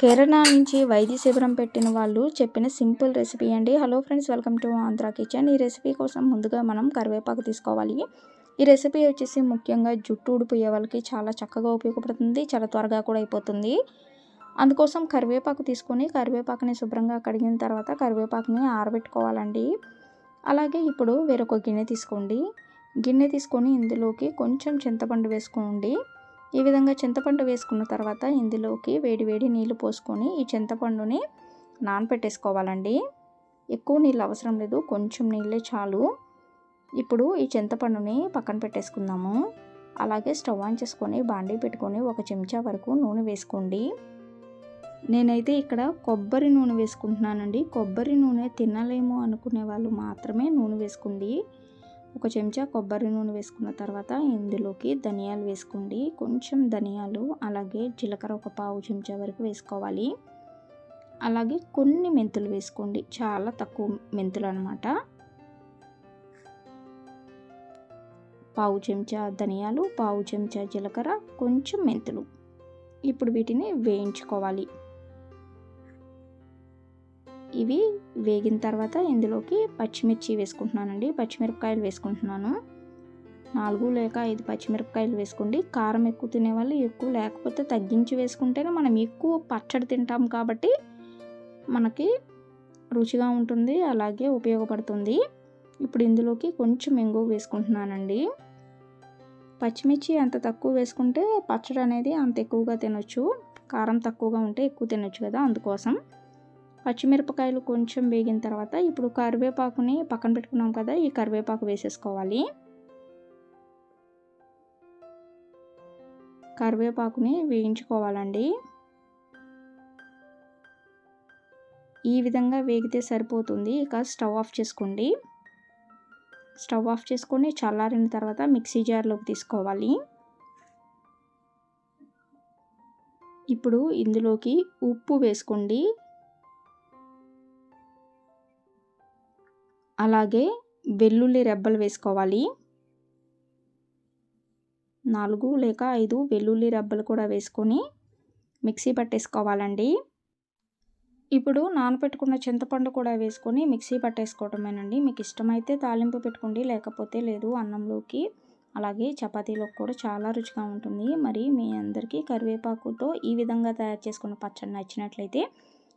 కేరళ నుంచి వైద్య శిబిరం పెట్టిన వాళ్ళు చెప్పిన సింపుల్ రెసిపీ అండి. Hello friends welcome to Andhra kitchen. ఈ రెసిపీ కోసం ముందుగా మనం కరివేపాకు తీసుకోవాలి. ఈ రెసిపీ వచ్చేసి ముఖ్యంగా జుట్టు ఊడిపోయే వాళ్ళకి చాలా చక్కగా ఉపయోగపడుతుంది. చాలా త్వరగా కూడా అయిపోతుంది. అందుకోసం కరివేపాకు తీసుకొని కరివేపాకుని శుభ్రంగా కడిగిన తర్వాత కరివేపాకుని ఆరబెట్టుకోవాలండి. అలాగే ఇప్పుడు వేరొక గిన్నె తీసుకోండి. గిన్నె తీసుకొని ఇందులోకి కొంచెం చింతపండు వేసుకోండి. ఈ విధంగా చింతపండు వేసుకున్న తర్వాత ఇందులోకి వేడి వేడి నీళ్ళు పోసుకొని ఈ చింతపండుని నానపెట్టేసుకోవాలండి. ఎక్కువ నీళ్ళు అవసరం లేదు కొంచెం నీళ్ళే చాలు. ఇప్పుడు ఈ చింతపండుని పక్కన పెట్టేసుకుందాము. అలాగే స్టవ్ ఆన్ చేసుకొని బాండీ పెట్టుకొని ఒక చెంచా వరకు నూనె వేసుకోండి. నేనైతే ఇక్కడ కొబ్బరి నూనె వేసుకుంటున్నానండి. కొబ్బరి నూనె తినలేము అనుకునే వాళ్ళు మాత్రమే నూనె వేసుకోండి. ఒక చెంచా కొబ్బరి నూనె వేసుకున్న తర్వాత ఇందులోకి ధనియాలు వేసుకోండి. కొంచెం ధనియాలు అలాగే జీలకర్ర ఒక పావు చెంచా వరకు వేసుకోవాలి. అలాగే కొన్ని మెంతులు వేసుకోండి. చాలా తక్కువ మెంతులు అనమాట పావు చెంచా ధనియాలు పావు చెంచా జీలకర్ర కొంచెం మెంతులు. ఇప్పుడు వీటిని వేయించుకోవాలి. ఇవి వేగిన తర్వాత ఇందులోకి పచ్చిమిర్చి వేసుకుంటున్నానండి. పచ్చిమిరపకాయలు వేసుకుంటున్నాను. నాలుగు లేక ఐదు పచ్చిమిరపకాయలు వేసుకోండి. కారం ఎక్కువ తినేవాళ్ళు ఎక్కువ లేకపోతే తగ్గించి వేసుకుంటేనే మనం ఎక్కువ పచ్చడి తింటాం కాబట్టి మనకి రుచిగా ఉంటుంది అలాగే ఉపయోగపడుతుంది. ఇప్పుడు ఇందులోకి కొంచెం ఎంగు వేసుకుంటున్నానండి. పచ్చిమిర్చి ఎంత తక్కువ వేసుకుంటే పచ్చడి అనేది అంత ఎక్కువగా తినొచ్చు. కారం తక్కువగా ఉంటే ఎక్కువ తినొచ్చు కదా అందుకోసం. పచ్చిమిరపకాయలు కొంచెం వేగిన తర్వాత ఇప్పుడు కరివేపాకుని పక్కన పెట్టుకున్నాం కదా ఈ కరివేపాకు వేసేసుకోవాలి. కరివేపాకుని వేయించుకోవాలండి. ఈ విధంగా వేగితే సరిపోతుంది. ఇక స్టవ్ ఆఫ్ చేసుకోండి. స్టవ్ ఆఫ్ చేసుకొని చల్లారిన తర్వాత మిక్సీ జార్లోకి తీసుకోవాలి. ఇప్పుడు ఇందులోకి ఉప్పు వేసుకోండి. అలాగే వెల్లుల్లి రెబ్బలు వేసుకోవాలి. నాలుగు లేక ఐదు వెల్లుల్లి రెబ్బలు కూడా వేసుకొని మిక్సీ పట్టేసుకోవాలండి. ఇప్పుడు నానబెట్టుకున్న చింతపండు కూడా వేసుకొని మిక్సీ పట్టేసుకోవటమేనండి. మీకు ఇష్టమైతే తాలింపు పెట్టుకోండి లేకపోతే లేదు అన్నంలోకి. అలాగే చపాతీలోకి కూడా చాలా రుచిగా ఉంటుంది. మరి మీ అందరికీ కరివేపాకుతో ఈ విధంగా తయారు చేసుకున్న పచ్చడి నచ్చినట్లయితే